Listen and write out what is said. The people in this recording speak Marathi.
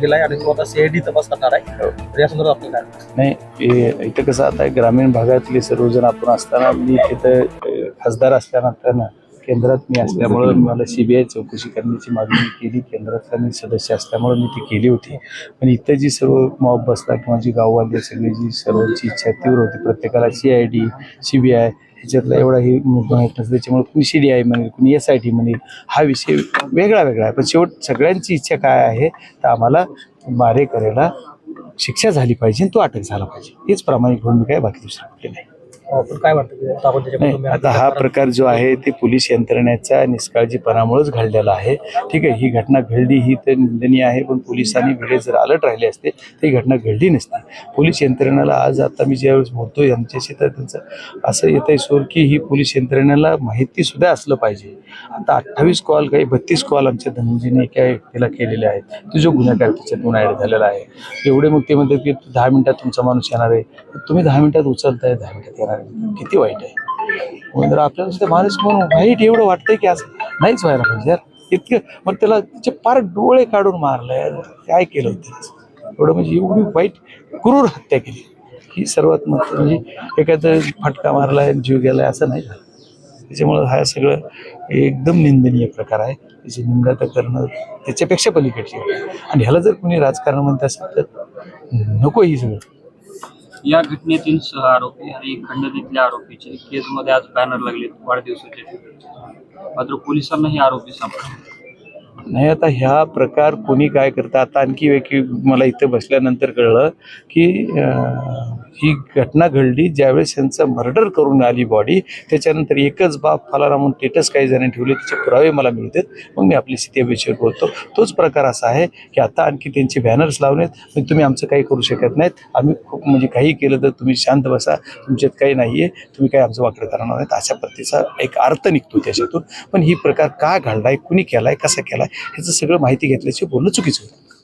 दिलाय आणि तो आता सीआयडी तपास करणार आहे. तर या संदर्भात आपलं काय? नाही हे- इथं कसं आता ग्रामीण भागातले सर्वजण आपण असताना मी तिथं खासदार असल्यानंतर केंद्रात मी असल्यामुळं मला सीबीआय चौकशी करण्याची मागणी केली. केंद्रातला मी सदस्य असल्यामुळं मी ती केली होती. पण इथं जी सर्व मॉब बसला किंवा जी गाववाले सगळी जी सर्वांची इच्छा तीव्र होती. प्रत्येकाला C I D C B I ह्याच्यातला एवढा हे माहीत नसतं. त्याच्यामुळे कुणी सी डी आय म्हणेल कुणी एस आय टी म्हणेल हा विषय वेगळा वेगळा आहे. पण शेवट सगळ्यांची इच्छा काय आहे तर आम्हाला मारे करायला शिक्षा झाली पाहिजे आणि तो अटक झाला पाहिजे. हीच प्रामाणिक भूमिका आहे. बाकी दुसरं कुठली नाही. पण काय वाटतं आता आपण हा प्रकार जो आहे ते पोलीस यंत्रणेच्या निष्काळजीपणामुळेच घडलेला आहे. ठीक आहे ही घटना घडली ही तर निंदनीय आहे पण पोलिसांनी वेळेत जर अलर्ट राहिले असते तर ही घटना घडली नसती. पोलीस यंत्रणेला आज आता मी ज्यावेळेस बोलतो यांच्याशी तर त्यांचं असं येत आहे सोर की ही पोलीस यंत्रणेला माहिती सुद्धा असलं पाहिजे. आता अठ्ठावीस कॉल काही बत्तीस कॉल आमच्या धनंजयने एका व्यक्तीला केलेले आहेत. तो जो गुन्हेगार त्याच्यातून ॲड झालेला आहे. एवढे मग ते म्हणतात की दहा मिनिटात तुमचा माणूस येणार आहे. तुम्ही दहा मिनिटात उचलताय दहा मिनिटात येणार आहे. किती वाईट आहे. म्हणून आपल्याला सुद्धा माणूस म्हणून वाईट एवढं वाटतंय की असं नाहीच व्हायला पाहिजे यार. इतकं मग त्याला तिचे पार डोळे काढून मारलं काय केलं होतं एवढं म्हणजे एवढी वाईट क्रूर हत्या केली. ही सर्वात महत्त्व म्हणजे एखादं फटका मारलाय जीव गेलाय असं नाही झालं. त्याच्यामुळं हा सगळं एकदम निंदनीय प्रकार आहे. त्याची निंदा तर करणं त्याच्यापेक्षा पलीकडची आणि ह्याला जर कोणी राजकारण म्हणत असेल तर नको ही सगळं. या घटनेतील सह आरोपी आणि खंडणीतल्या आरोपीचे केसमध्ये आज बॅनर लागले वाढदिवसाचे. मात्र पोलिसांना हे आरोपी सापडले. नाही आता ह्या प्रकार कोणी काय करतं? आता आणखी व्यक्ती मला इथं बसल्यानंतर कळलं की ही घटना घडली ज्यावेळेस यांचं मर्डर करून आली बॉडी त्याच्यानंतर एकच बाप फलाना म्हणून टेटस काही जणांनी ठेवले त्याचे पुरावे मला मिळतात मग मी आपली स्थिती बोलतो. तोच प्रकार असा आहे की आता आणखी त्यांचे बॅनर्स लावलेत. मग तुम्ही आमचं काही करू शकत नाहीत. आम्ही खूप म्हणजे काही केलं तर तुम्ही शांत बसा. तुमच्यात काही नाही आहे तुम्ही काही आमचं वाकडं करणार नाहीत. अशा पद्धतीचा एक अर्थ निघतो त्याच्यातून. पण ही प्रकार का घडलाय? कुणी केलाय? कसा केलाय? ह्याचं सगळं माहिती घेतल्याची बोलणं चुकीचं होतं.